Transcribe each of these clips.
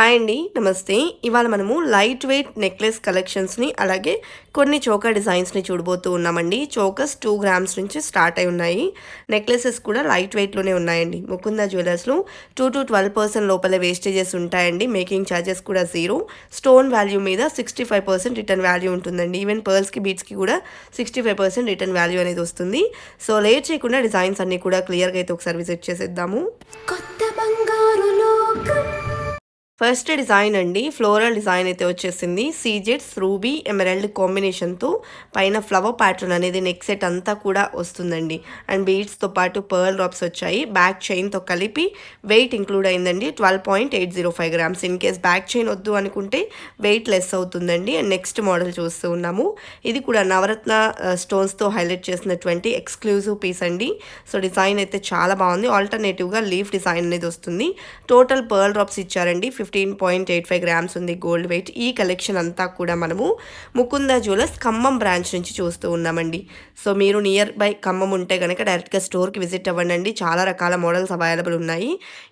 Hi అండి నమస్తే. ఇవాళ మనము లైట్ వెయిట్ నెక్లెస్ కలెక్షన్స్ని అలాగే కొన్ని చోకా డిజైన్స్ని చూడబోతూ ఉన్నామండి. చోకస్ టూ గ్రామ్స్ నుంచి స్టార్ట్ అయి ఉన్నాయి. నెక్లెసెస్ కూడా లైట్ వెయిట్లోనే ఉన్నాయండి. ముకుంద జ్యువెలర్స్లో టూ టు ట్వెల్వ్ పర్సెంట్ లోపల వేస్టేజెస్ ఉంటాయండి. మేకింగ్ ఛార్జెస్ కూడా జీరో. స్టోన్ వాల్యూ మీద sixty five percent return value ఉంటుందండి. ఈవెన్ పర్ల్స్కి బీట్స్కి కూడా sixty five percent return value అనేది వస్తుంది. సో లేట్ చేయకుండా డిజైన్స్ అన్నీ కూడా క్లియర్గా అయితే ఒకసారి విజిట్ చేసేద్దాము. కొత్త బంగారు లోకం ఫస్ట్ డిజైన్ అండి ఫ్లోరల్ డిజైన్ అయితే వచ్చేసింది. సీజెట్స్ రూబీ ఎమరల్డ్ కాంబినేషన్తో పైన ఫ్లవర్ ప్యాటర్న్ అనేది నెక్ సెట్ అంతా కూడా వస్తుందండి. అండ్ బీడ్స్తో పాటు పర్ల్ డ్రాప్స్ వచ్చాయి. బ్యాక్ చైన్తో కలిపి వెయిట్ ఇంక్లూడ్ అయిందండి. Twelve point eight zero five grams. In case back chain వద్దు అనుకుంటే వెయిట్ లెస్ అవుతుందండి. అండ్ నెక్స్ట్ మోడల్ చూస్తూ ఉన్నాము. ఇది కూడా నవరత్న స్టోన్స్తో హైలైట్ చేసినటువంటి ఎక్స్క్లూజివ్ పీస్ అండి. సో డిజైన్ అయితే చాలా బాగుంది. ఆల్టర్నేటివ్గా లీఫ్ డిజైన్ అనేది వస్తుంది. టోటల్ పర్ల్ డ్రాప్స్ ఇచ్చారండి. Fifteen point eight five grams ఉంది గోల్డ్ వెయిట్ ఈ కలెక్షన్ అంతా కూడా మనము ముకుంద జ్యువెలర్స్ ఖమ్మం బ్రాంచ్ నుంచి చూస్తూ ఉన్నామండి. సో మీరు నియర్ బై ఖమ్మం ఉంటే కనుక డైరెక్ట్గా స్టోర్కి విజిట్ అవ్వండి చాలా రకాల మోడల్స్ అవైలబుల్ ఉన్నాయి.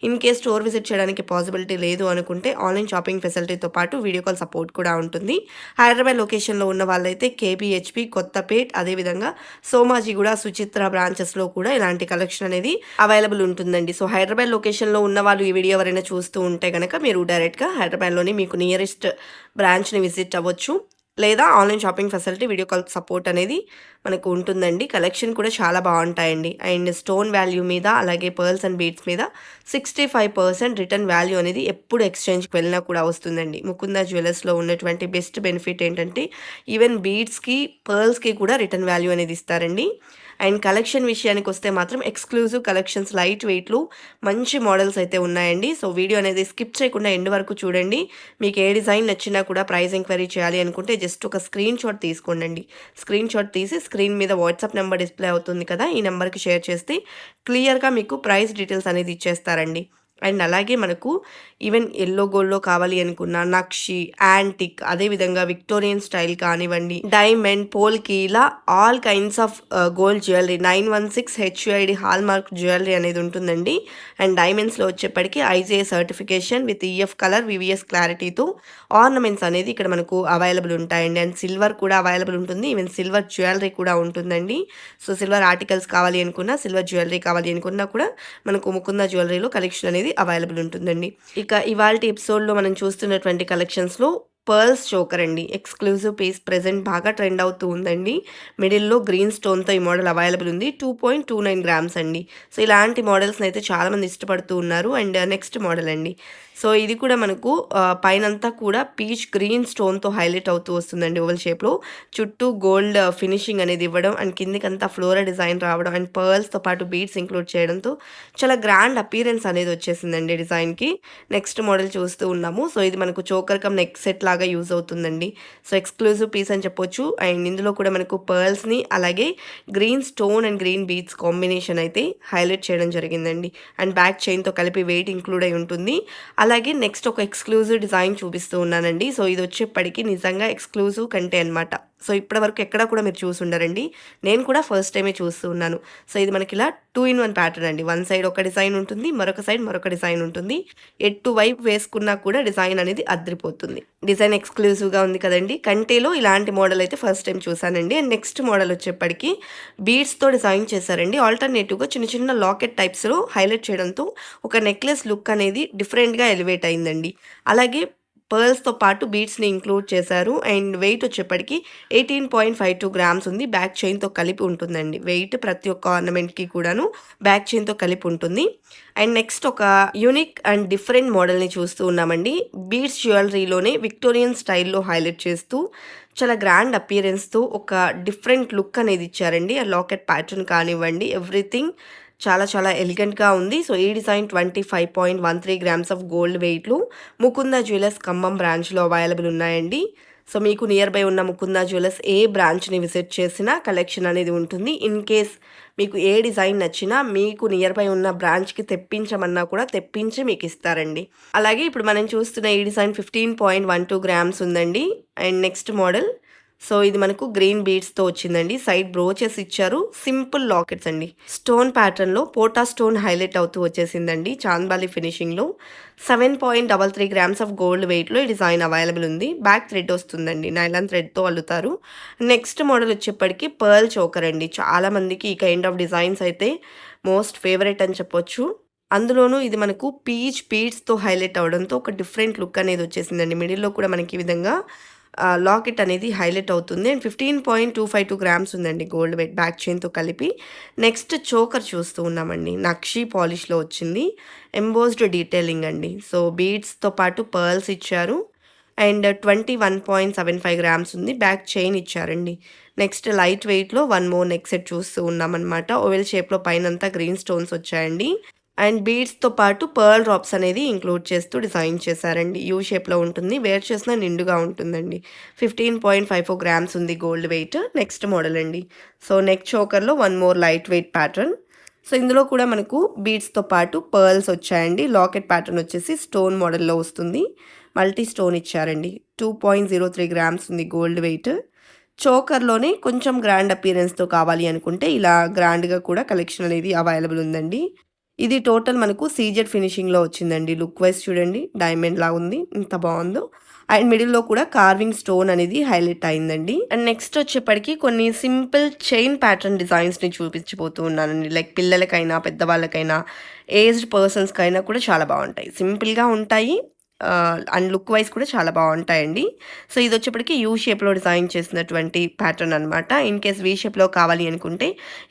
ఇన్ కేస్ స్టోర్ విజిట్ చేయడానికి పాసిబిలిటీ లేదు అనుకుంటే ఆన్లైన్ షాపింగ్ ఫెసిలిటీతో పాటు వీడియో కాల్ సపోర్ట్ కూడా ఉంటుంది. హైదరాబాద్ లొకేషన్లో ఉన్న వాళ్ళైతే కేబిహెచ్పి కొత్తపేట్ అదేవిధంగా సోమాజిగూడ సుచిత్ర బ్రాంచెస్లో కూడా ఇలాంటి కలెక్షన్ అనేది అవైలబుల్ ఉంటుందండి. సో హైదరాబాద్ లొకేషన్లో ఉన్న వాళ్ళు ఈ వీడియో ఎవరైనా చూస్తూ ఉంటే కనుక మీరు డైరెక్ట్గా హైదరాబాద్లోని మీకు నియరెస్ట్ బ్రాంచ్ని విజిట్ అవ్వచ్చు. లేదా online shopping facility video call support అనేది మనకు ఉంటుందండి. కలెక్షన్ కూడా చాలా బాగుంటాయండి. అండ్ స్టోన్ వాల్యూ మీద అలాగే పర్ల్స్ అండ్ బీట్స్ మీద sixty five percent return value అనేది ఎప్పుడు ఎక్స్చేంజ్కి వెళ్ళినా కూడా వస్తుందండి. ముకుంద జ్యువెలర్స్లో ఉన్నటువంటి బెస్ట్ బెనిఫిట్ ఏంటంటే ఈవెన్ బీట్స్కి పర్ల్స్కి కూడా రిటర్న్ వాల్యూ అనేది ఇస్తారండి. అండ్ కలెక్షన్ విషయానికి వస్తే మాత్రం ఎక్స్క్లూజివ్ కలెక్షన్స్ లైట్ వెయిట్లు మంచి మోడల్స్ అయితే ఉన్నాయండి. సో వీడియో అనేది స్కిప్ చేయకుండా ఎండ్ వరకు చూడండి. మీకు ఏ డిజైన్ నచ్చినా కూడా ప్రైస్ ఎంక్వైరీ చేయాలి అనుకుంటే జస్ట్ ఒక స్క్రీన్ షాట్ తీసుకోండి స్క్రీన్ షాట్ తీసి స్క్రీన్ మీద వాట్సాప్ నెంబర్ డిస్ప్లే అవుతుంది కదా ఈ నెంబర్కి షేర్ చేస్తే క్లియర్గా మీకు ప్రైస్ డీటెయిల్స్ అనేది ఇచ్చేస్తారండి. అండ్ అలాగే మనకు ఈవెన్ ఎల్లో గోల్డ్లో కావాలి అనుకున్న నక్షి యాంటిక్ అదేవిధంగా విక్టోరియన్ స్టైల్ కానివ్వండి డైమండ్ పోల్కి ఇలా all kinds of gold jewellery nine one six HUID hallmark jewellery అనేది ఉంటుందండి. అండ్ డైమండ్స్లో వచ్చేప్పటికి IGA certification with EF colour VVS క్లారిటీతో ఆర్నమెంట్స్ అనేది ఇక్కడ మనకు అవైలబుల్ ఉంటాయండి. అండ్ సిల్వర్ కూడా అవైలబుల్ ఉంటుంది. ఈవెన్ సిల్వర్ జ్యువెలరీ కూడా ఉంటుందండి. సో సిల్వర్ ఆర్టికల్స్ కావాలి అనుకున్నా సిల్వర్ జ్యువెలరీ కావాలి అనుకున్నా కూడా మనకు ముకుంద జ్యువెలరీలో కలెక్షన్ అనేది అవైలబుల్ ఉంటుందండి. ఇక ఇవాళ ఎపిసోడ్లో మనం చూస్తున్నటువంటి కలెక్షన్స్లో పర్ల్స్ చోకర్ అండి. ఎక్స్క్లూజివ్ పీస్ ప్రెజెంట్ బాగా ట్రెండ్ అవుతూ ఉందండి. మిడిల్లో గ్రీన్ స్టోన్తో ఈ మోడల్ అవైలబుల్ ఉంది. Two point two nine grams అండి. సో ఇలాంటి మోడల్స్ని అయితే చాలామంది ఇష్టపడుతూ ఉన్నారు. అండ్ నెక్స్ట్ మోడల్ అండి. సో ఇది కూడా మనకు పైనంతా కూడా పీచ్ గ్రీన్ స్టోన్తో హైలైట్ అవుతూ వస్తుందండి ఓవల్ షేప్లో. చుట్టూ గోల్డ్ ఫినిషింగ్ అనేది ఇవ్వడం అండ్ కిందికంతా ఫ్లోరా డిజైన్ రావడం అండ్ పర్ల్స్తో పాటు బీడ్స్ ఇంక్లూడ్ చేయడంతో చాలా గ్రాండ్ అపీరెన్స్ అనేది వచ్చేసిందండి డిజైన్కి. నెక్స్ట్ మోడల్ చూస్తూ ఉన్నాము. సో ఇది మనకు చోకర్ కమ్ నెక్ సెట్ లాగా యూజ్ అవుతుందండి. సో ఎక్స్క్లూజివ్ పీస్ అని చెప్పొచ్చు. అండ్ ఇందులో కూడా మనకు పర్ల్స్ని అలాగే green stone and green beads combination అయితే హైలైట్ చేయడం జరిగిందండి. అండ్ బ్యాక్ చైన్తో కలిపి వెయిట్ ఇంక్లూడ్ అయి ఉంటుంది. అలాగే నెక్స్ట్ ఒక ఎక్స్క్లూజివ్ డిజైన్ చూపిస్తూ ఉన్నానండి. సో ఇది వచ్చేప్పటికి నిజంగా ఎక్స్క్లూజివ్ కంటే అనమాట సో ఇప్పటివరకు ఎక్కడ కూడా మీరు చూసి ఉండరండి. నేను కూడా ఫస్ట్ టైమే చూస్తూ ఉన్నాను. సో ఇది మనకి ఇలా టూ ఇన్ వన్ ప్యాటర్న్ అండి. వన్ సైడ్ ఒక డిజైన్ ఉంటుంది మరొక సైడ్ మరొక డిజైన్ ఉంటుంది. ఎటు వైపు వేసుకున్నా కూడా డిజైన్ అనేది అద్రిపోతుంది. డిజైన్ ఎక్స్క్లూజివ్గా ఉంది కదండి. కంటేలో ఇలాంటి మోడల్ అయితే ఫస్ట్ టైం చూసానండి అండ్ నెక్స్ట్ మోడల్ వచ్చేప్పటికి బీడ్స్తో డిజైన్ చేశారండి. ఆల్టర్నేటివ్గా చిన్న చిన్న లాకెట్ టైప్స్లో హైలైట్ చేయడంతో ఒక నెక్లెస్ లుక్ అనేది డిఫరెంట్గా ఎలివేట్ అయిందండి. అలాగే పర్ల్స్తో పాటు బీట్స్ని ఇంక్లూడ్ చేశారు. అండ్ వెయిట్ వచ్చేప్పటికి eighteen point five two grams ఉంది. బ్యాక్ చైన్తో కలిపి ఉంటుందండి. వెయిట్ ప్రతి ఒక్క ఆర్నమెంట్కి కూడాను బ్యాక్ చైన్తో కలిపి ఉంటుంది. అండ్ నెక్స్ట్ ఒక యూనిక్ అండ్ డిఫరెంట్ మోడల్ని చూస్తూ ఉన్నామండి. బీట్స్ జ్యువెలరీలోనే విక్టోరియన్ స్టైల్లో హైలైట్ చేస్తూ చాలా గ్రాండ్ అపియరెన్స్తో ఒక డిఫరెంట్ లుక్ అనేది ఇచ్చారండి. ఆ లాకెట్ ప్యాటర్న్ కానివ్వండి ఎవ్రీథింగ్. చాలా చాలా ఎలిగెంట్గా ఉంది. సో ఈ design twenty five point one three grams of gold వెయిట్లు. Mukunda jewellers Khammam బ్రాంచ్లో అవైలబుల్ ఉన్నాయండి. సో మీకు నియర్ బై ఉన్న ముకుంద జ్యువెలర్స్ ఏ బ్రాంచ్ని విజిట్ చేసినా కలెక్షన్ అనేది ఉంటుంది. ఇన్ కేస్ మీకు ఏ డిజైన్ నచ్చినా మీకు నియర్ బై ఉన్న బ్రాంచ్కి తెప్పించమన్నా కూడా తెప్పించి మీకు ఇస్తారండి. అలాగే ఇప్పుడు మనం చూస్తున్న ఈ design fifteen point one two grams ఉందండి. అండ్ నెక్స్ట్ మోడల్ సో ఇది మనకు గ్రీన్ బీడ్స్తో వచ్చిందండి. సైడ్ బ్రోచెస్ ఇచ్చారు. సింపుల్ లాకెట్స్ అండి. స్టోన్ ప్యాటర్న్లో పోటా స్టోన్ హైలైట్ అవుతూ వచ్చేసిందండి chandbali ఫినిషింగ్లో seven point double three grams of gold వెయిట్లో ఈ డిజైన్ అవైలబుల్ ఉంది. బ్యాక్ థ్రెడ్ వస్తుందండి. నైలాన్ థ్రెడ్తో అల్లుతారు. నెక్స్ట్ మోడల్ వచ్చేప్పటికి పర్ల్ చోకర్ అండి. చాలామందికి ఈ కైండ్ ఆఫ్ డిజైన్స్ అయితే మోస్ట్ ఫేవరెట్ అని చెప్పొచ్చు. అందులోనూ ఇది మనకు పీచ్ పీడ్స్తో హైలైట్ అవడంతో ఒక డిఫరెంట్ లుక్ అనేది వచ్చేసిందండి. మిడిల్లో కూడా మనకి ఈ విధంగా లాకెట్ అనేది హైలైట్ అవుతుంది. And fifteen point two five two grams ఉందండి గోల్డ్ వెయిట్ బ్యాక్ చైన్తో కలిపి. నెక్స్ట్ చోకర్ చూస్తూ ఉన్నామండి. నక్షి పాలిష్లో వచ్చింది. ఎంబోస్డ్ డీటెయిలింగ్ అండి. సో బీడ్స్తో పాటు పర్ల్స్ ఇచ్చారు. And twenty one point seven five grams ఉంది. బ్యాక్ చైన్ ఇచ్చారండి. నెక్స్ట్ లైట్ వెయిట్లో వన్ మోర్ నెక్ సెట్ చూస్తూ ఉన్నామన్నమాట. ఓవెల్ షేప్లో పైన అంతా గ్రీన్ స్టోన్స్ వచ్చాయండి. అండ్ బీడ్స్తో పాటు పర్ల్ డ్రాప్స్ అనేది ఇంక్లూడ్ చేస్తూ డిజైన్ చేశారండి. యూ షేప్లో ఉంటుంది వేర్ చేసిన నిండుగా ఉంటుందండి. Fifteen point five four grams ఉంది గోల్డ్ వెయిట్ నెక్స్ట్ మోడల్ అండి. So neck చోకర్లో one more light weight pattern. So ఇందులో కూడా మనకు బీడ్స్తో పాటు పర్ల్స్ వచ్చాయండి. లాకెట్ ప్యాటర్న్ వచ్చేసి స్టోన్ మోడల్లో వస్తుంది. మల్టీ స్టోన్ ఇచ్చారండి. Two point zero three grams ఉంది గోల్డ్ వెయిట్. చోకర్లోనే కొంచెం గ్రాండ్ అపీరెన్స్తో కావాలి అనుకుంటే ఇలా గ్రాండ్గా కూడా కలెక్షన్ అనేది అవైలబుల్ ఉందండి. ఇది టోటల్ మనకు సీజెడ్ ఫినిషింగ్లో వచ్చిందండి. లుక్ వైజ్ చూడండి డైమండ్ లా ఉంది ఇంత బాగుందో. అండ్ మిడిల్లో కూడా కార్వింగ్ స్టోన్ అనేది హైలైట్ అయిందండి. అండ్ నెక్స్ట్ వచ్చేప్పటికి కొన్ని సింపుల్ చైన్ ప్యాటర్న్ డిజైన్స్ని చూపించిపోతూ ఉన్నానండి. లైక్ పిల్లలకైనా పెద్దవాళ్ళకైనా ఏజ్డ్ పర్సన్స్కైనా కూడా చాలా బాగుంటాయి. సింపుల్గా ఉంటాయి. అండ్ లుక్ వైజ్ కూడా చాలా బాగుంటాయండి. సో ఇది వచ్చేప్పటికి యూ షేప్లో డిజైన్ చేసినటువంటి ప్యాటర్న్ అనమాట ఇన్ కేస్ వీ షేప్లో కావాలి అనుకుంటే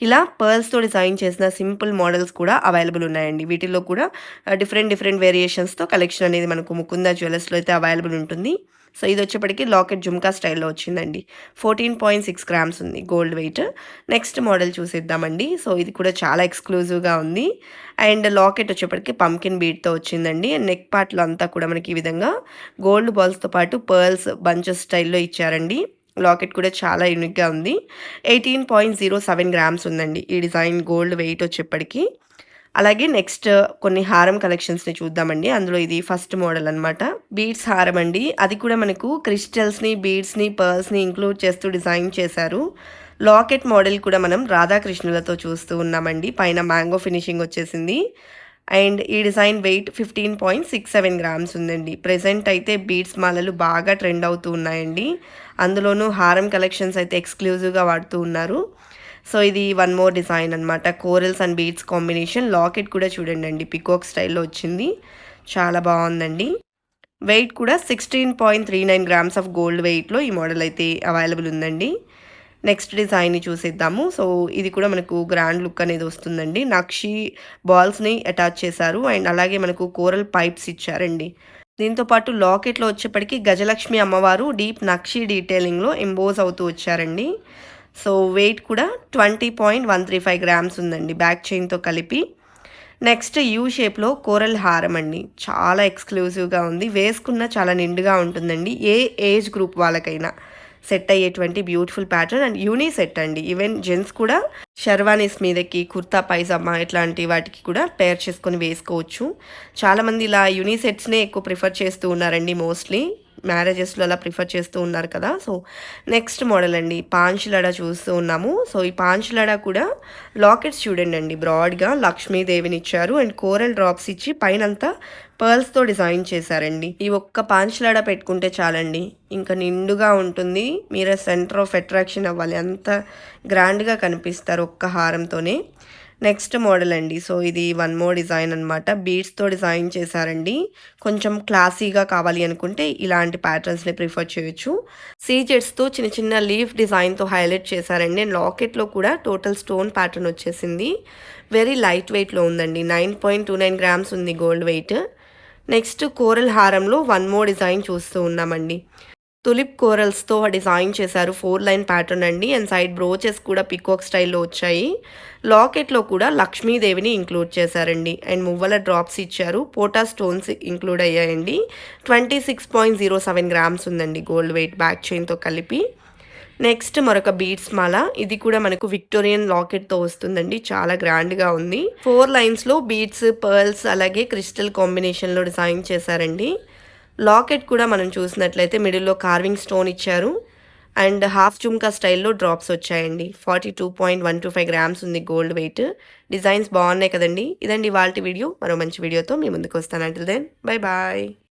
ఇలా పర్ల్స్తో డిజైన్ చేసిన సింపుల్ మోడల్స్ కూడా అవైలబుల్ ఉన్నాయండి. వీటిల్లో కూడా డిఫరెంట్ డిఫరెంట్ వేరియేషన్స్తో కలెక్షన్ అనేది మనకు ముకుంద జ్యువెలర్స్లో అయితే అవైలబుల్ ఉంటుంది. సో ఇది వచ్చేప్పటికి లాకెట్ జుమ్కా స్టైల్లో వచ్చిందండి. ఫోర్టీన్ పాయింట్ సిక్స్ గ్రామ్స్ ఉంది గోల్డ్ వెయిట్. నెక్స్ట్ మోడల్ చూసేద్దామండి. సో ఇది కూడా చాలా ఎక్స్క్లూజివ్గా ఉంది. అండ్ లాకెట్ వచ్చేప్పటికి పంకిన్ బీట్తో వచ్చిందండి. అండ్ నెక్ పార్ట్లో అంతా కూడా మనకి ఈ విధంగా గోల్డ్ బాల్స్తో పాటు పర్ల్స్ బంచెస్ స్టైల్లో ఇచ్చారండి. లాకెట్ కూడా చాలా యూనిక్గా ఉంది. Eighteen point zero seven grams ఉందండి. ఈ డిజైన్ గోల్డ్ వెయిట్ వచ్చేప్పటికి. అలాగే నెక్స్ట్ కొన్ని హారం కలెక్షన్స్ని చూద్దామండి. అందులో ఇది ఫస్ట్ మోడల్ అనమాట బీడ్స్ హారం అండి. అది కూడా మనకు క్రిస్టల్స్ని బీడ్స్ని పర్ల్స్ని ఇంక్లూడ్ చేస్తూ డిజైన్ చేశారు. లాకెట్ మోడల్ కూడా మనం రాధాకృష్ణులతో చూస్తూ ఉన్నామండి. పైన మ్యాంగో ఫినిషింగ్ వచ్చేసింది. అండ్ ఈ design weight fifteen point six seven grams ఉందండి. ప్రెసెంట్ అయితే బీడ్స్ మాలలు బాగా ట్రెండ్ అవుతూ ఉన్నాయండి. అందులోనూ హారం కలెక్షన్స్ అయితే ఎక్స్క్లూజివ్గా వాడుతూ ఉన్నారు. సో ఇది వన్ మోర్ డిజైన్ అనమాట corals and beads combination locket కూడా చూడండి అండి. పికోక్ స్టైల్లో వచ్చింది. చాలా బాగుందండి. వెయిట్ కూడా sixteen point three nine grams of gold వెయిట్లో ఈ మోడల్ అయితే అవైలబుల్ ఉందండి. నెక్స్ట్ డిజైన్ని చూసేద్దాము. సో ఇది కూడా మనకు గ్రాండ్ లుక్ అనేది వస్తుందండి. నక్షి బాల్స్ని అటాచ్ చేశారు. అండ్ అలాగే మనకు కోరల్ పైప్స్ ఇచ్చారండి. దీంతో పాటు లాకెట్లో వచ్చేప్పటికి గజలక్ష్మి అమ్మవారు డీప్ నక్షి డీటెయిలింగ్లో ఎంబోజ్ అవుతూ వచ్చారండి. సో వెయిట్ కూడా twenty point one three five grams ఉందండి బ్యాక్ చైన్తో కలిపి. నెక్స్ట్ యూ షేప్లో కోరల్ హారం అండి చాలా ఎక్స్క్లూజివ్గా ఉంది వేసుకున్న చాలా నిండుగా ఉంటుందండి ఏ ఏజ్ గ్రూప్ వాళ్ళకైనా సెట్ అయ్యేటువంటి beautiful pattern and unisex అండి. ఈవెన్ జెంట్స్ కూడా షర్వానీస్ మీదకి కుర్తా పైజామా ఇట్లాంటి వాటికి కూడా పేర్ చేసుకొని వేసుకోవచ్చు. చాలామంది ఇలా యూనీ సెట్స్నే ఎక్కువ ప్రిఫర్ చేస్తూ ఉన్నారండి మోస్ట్లీ మ్యారేజెస్లో అలా ప్రిఫర్ చేస్తూ ఉన్నారు కదా. సో నెక్స్ట్ మోడల్ అండి. పాంచులడ చూస్తూ ఉన్నాము. సో ఈ పాంచులడ కూడా లాకెట్స్ చూడండి అండి. బ్రాడ్గా లక్ష్మీదేవిని ఇచ్చారు అండ్ కోరల్ డ్రాప్స్ ఇచ్చి పైనంతా పర్ల్స్తో డిజైన్ చేశారండి. ఈ ఒక్క పాంచులాడ పెట్టుకుంటే చాలండి. ఇంకా నిండుగా ఉంటుంది. మీరే సెంటర్ ఆఫ్ అట్రాక్షన్ అవ్వాలి. అంత గ్రాండ్గా కనిపిస్తారు ఒక్క హారంతోనే. నెక్స్ట్ మోడల్ అండి. సో ఇది వన్ మో డిజైన్ అనమాట బీడ్స్తో డిజైన్ చేశారండి. కొంచెం క్లాసీగా కావాలి అనుకుంటే ఇలాంటి ప్యాటర్న్స్ని ప్రిఫర్ చేయొచ్చు. సీజెట్స్తో చిన్న చిన్న లీఫ్ డిజైన్తో హైలైట్ చేశారండి. అండ్ లాకెట్లో కూడా టోటల్ స్టోన్ ప్యాటర్న్ వచ్చేసింది. వెరీ లైట్ వెయిట్లో ఉందండి. Nine point two nine grams ఉంది గోల్డ్ వెయిట్. నెక్స్ట్ కోరల్ హారంలో వన్ మో డిజైన్ చూస్తూ ఉన్నామండి. తులిప్ కోరల్స్తో డిజైన్ చేశారు. ఫోర్ లైన్ ప్యాటర్న్ అండి. అండ్ సైడ్ బ్రోచెస్ కూడా పికాక్ స్టైల్లో వచ్చాయి. లాకెట్లో కూడా లక్ష్మీదేవిని ఇంక్లూడ్ చేశారండి. అండ్ మువ్వల డ్రాప్స్ ఇచ్చారు. పోటా స్టోన్స్ ఇంక్లూడ్ అయ్యాయండి. Twenty six point zero seven grams ఉందండి గోల్డ్ వెయిట్ బ్యాక్ చైన్తో కలిపి. నెక్స్ట్ మరొక బీడ్స్ మాల. ఇది కూడా మనకు విక్టోరియన్ లాకెట్తో వస్తుందండి. చాలా గ్రాండ్గా ఉంది. ఫోర్ లైన్స్లో బీడ్స్ పర్ల్స్ అలాగే క్రిస్టల్ కాంబినేషన్లో డిజైన్ చేశారండి. లాకెట్ కూడా మనం చూసినట్లయితే మిడిల్లో కార్వింగ్ స్టోన్ ఇచ్చారు. అండ్ హాఫ్ చుమ్కా స్టైల్లో డ్రాప్స్ వచ్చాయండి. Forty two point one two five grams ఉంది గోల్డ్ వెయిట్. డిజైన్స్ బాగున్నాయి కదండి. ఇదండి వాళ్ళ వీడియో. మరో మంచి వీడియోతో మీ ముందుకు వస్తాను. Until then bye bye